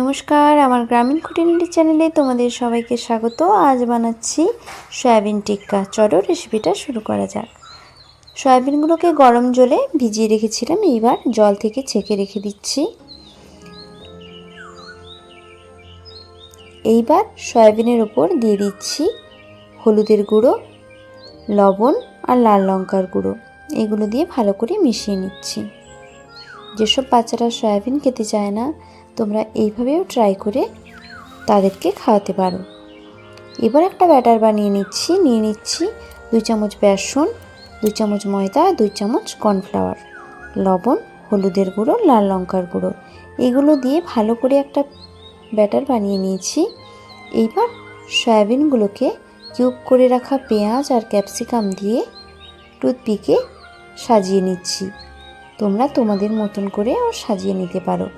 নমস্কার, আমার গ্রামীণ খুঁটিনাটি চ্যানেলে তোমাদের সবাইকে স্বাগত। আজ বানাচ্ছি সয়াবিন টিক্কা। চলো রেসিপিটা শুরু করা যাক। সয়াবিনগুলোকে গরম জলে ভিজিয়ে রেখেছিলাম, এইবার জল থেকে ছেঁকে রেখে দিচ্ছি। এইবার সয়াবিনের ওপর দিয়ে দিচ্ছি হলুদের গুঁড়ো, লবণ আর লাল লঙ্কার গুঁড়ো। এগুলো দিয়ে ভালো করে মিশিয়ে নিচ্ছি। যেসব বাচ্চারা সয়াবিন খেতে চায় না তোমরা এইভাবেও ট্রাই করে তাদেরকে খাওয়াতে পারো। এবার একটা ব্যাটার বানিয়ে নিচ্ছি, নিয়ে নিচ্ছি দুই চামচ বেসন, দুই চামচ ময়দা, দুই চামচ কর্নফ্লাওয়ার লবণ, হলুদের গুঁড়ো, লাল লঙ্কার গুঁড়ো। এগুলো দিয়ে ভালো করে একটা ব্যাটার বানিয়ে নিয়েছি। এইবার সয়াবিনগুলোকে কিউব করে রাখা পেঁয়াজ আর ক্যাপসিকাম দিয়ে টুথপিকে সাজিয়ে নিচ্ছি। তোমরা তোমাদের মতন করে করেও সাজিয়ে নিতে পারো।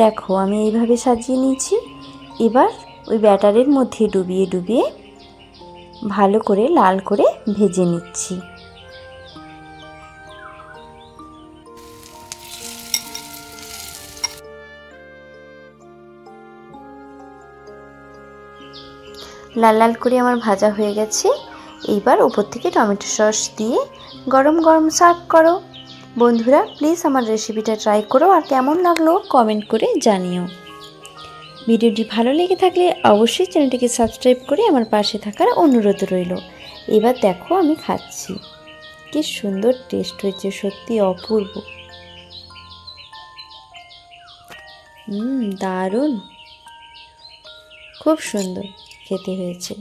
দেখো, আমি এইভাবে সাজিয়ে নিয়েছি। এবার ওই ব্যাটারের মধ্যে ডুবিয়ে ডুবিয়ে ভালো করে লাল করে ভেজে নিচ্ছি। লাল লাল করে আমার ভাজা হয়ে গেছে। এইবার ওপর থেকে টমেটো সস দিয়ে গরম গরম সার্ভ করো। বন্ধুরা প্লিজ আমার রেসিপিটা ট্রাই করো আর কেমন লাগল কমেন্ট করে জানিও। ভিডিওটি ভালো লেগে থাকলে অবশ্যই চ্যানেলটিকে সাবস্ক্রাইব করে আমার পাশে থাকার অনুরোধ রইল। এবার দেখো আমি খাচ্ছি। কি সুন্দর টেস্ট হয়েছে, সত্যি অপূর্ব। হুম, দারুণ। খুব সুন্দর খেতে হয়েছে।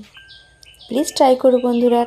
প্লিজ ট্রাই করো বন্ধুরা।